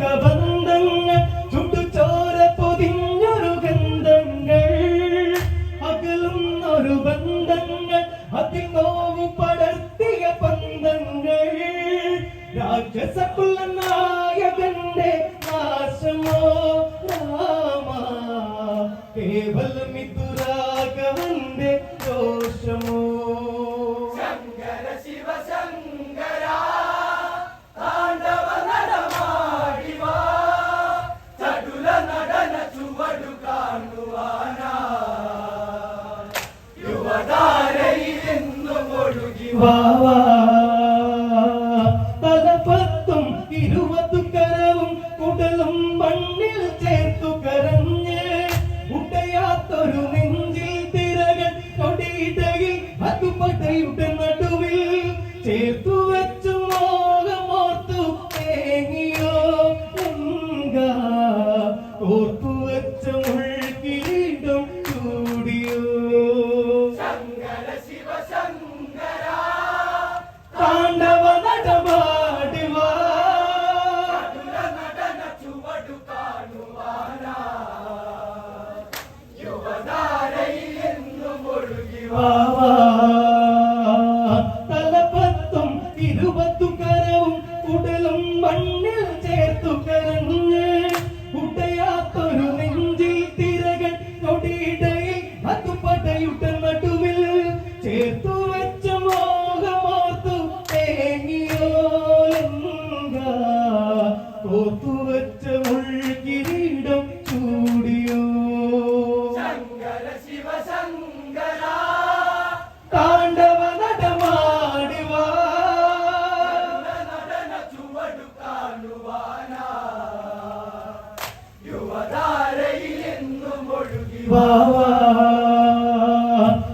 രക്തബന്ധങ്ങൾ ചുണ്ടുചോര പൊതിഞ്ഞൊരു ഗന്ധങ്ങൾ. അകലുന്നൊരു ബന്ധങ്ങൾ അതിൽ നോവു പടർത്തിയ പന്തങ്ങൾ രാക്ഷസക്കുള്ള നായകന്റെ നാശമോ? രാമ കേവലം ഇതുര തലപ്പത്തും ഇരുപത്തും കരവും കുടലും മണ്ണിൽ ചേർത്തു കരഞ്ഞ് ഉടയാത്തൊരു നെഞ്ചിൽ തിരകൾ കൊടിയിടയിൽ അതുപടയുടെ നടുവിൽ ചേർത്തു വെച്ചു മോഹമോർത്തു തേങ്ങിയോ ഓർത്തു 爸爸。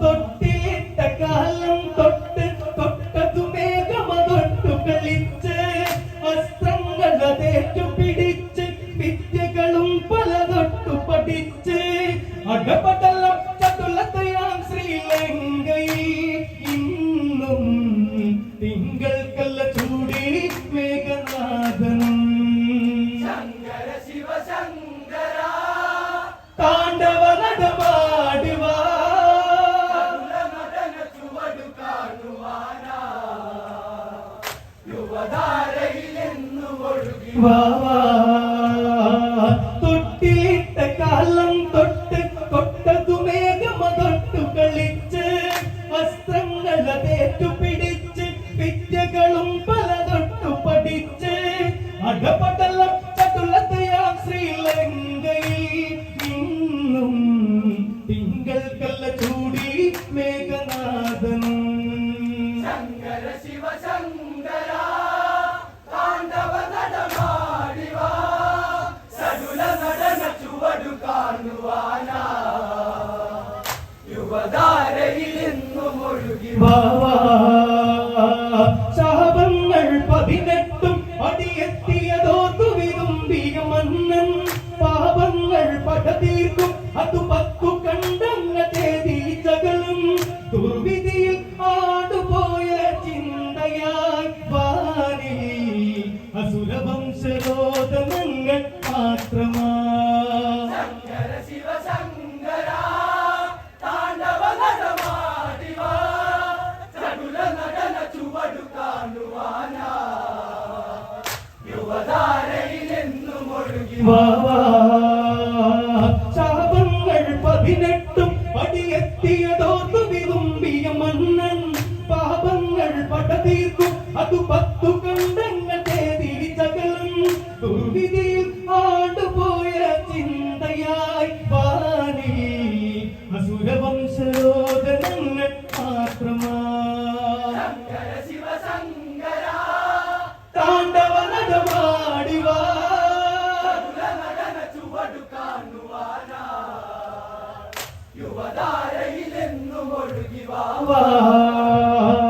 തൊട്ടിലിട്ട കാലം തൊട്ട് തൊട്ടതു മേഘമ തൊട്ടു കളിച്ച് വസ്ത്രങ്ങളതേറ്റു പിടിച്ച് വിദ്യകളും പല തൊട്ടു പഠിച്ച് അടപടല വാവാ തൊട്ടിലിട്ട കാലം തൊട്ട് കൊട്ടതു മേഘമ തൊട്ടു കളിച്ച് വസ്ത്രങ്ങൾ അതേറ്റു പിടിച്ച് വിദ്യകളും പല തൊട്ടു പഠിച്ച് അകപ്പെട്ട Bye. বাবা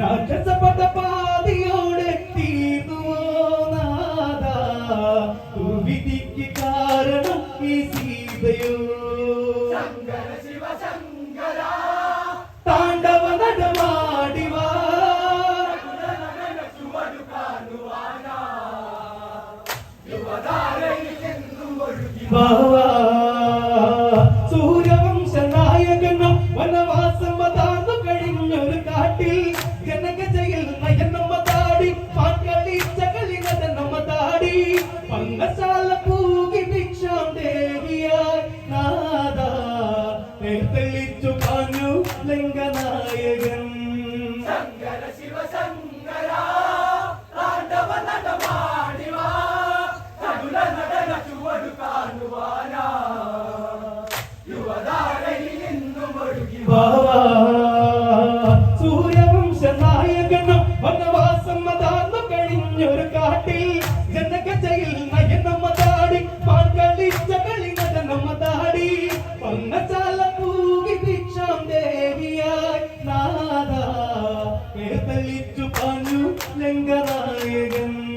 രാക്ഷസപഥ പാതിയോടെ തീർന്നുനാഥ ദുവിധിക്ക് കാരണം ഈ സീതയോ. താണ്ഡവ നടമാടിവ. യുവതാരയിൽ ഒഴുകി നായകൻ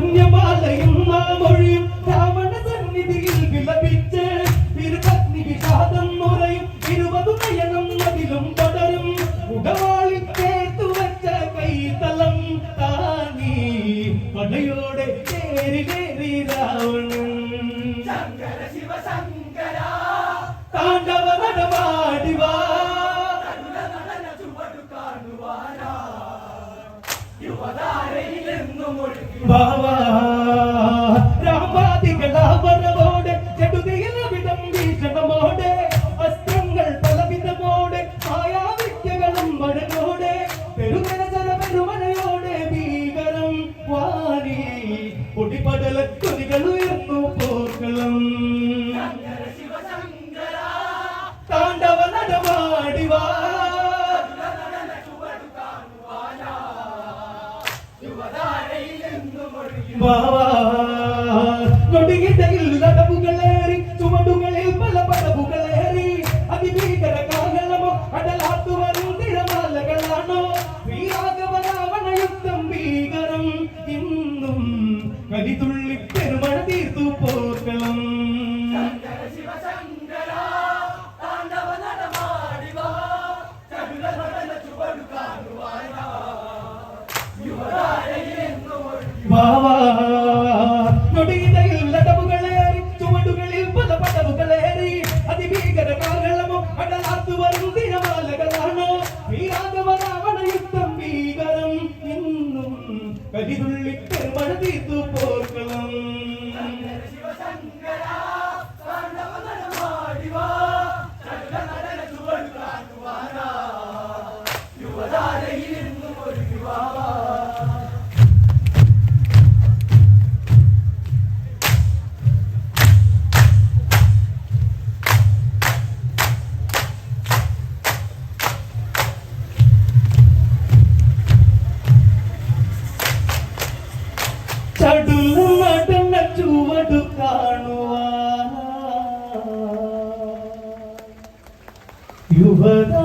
ധന്യമാ കൊടുങ്ങിട്ട over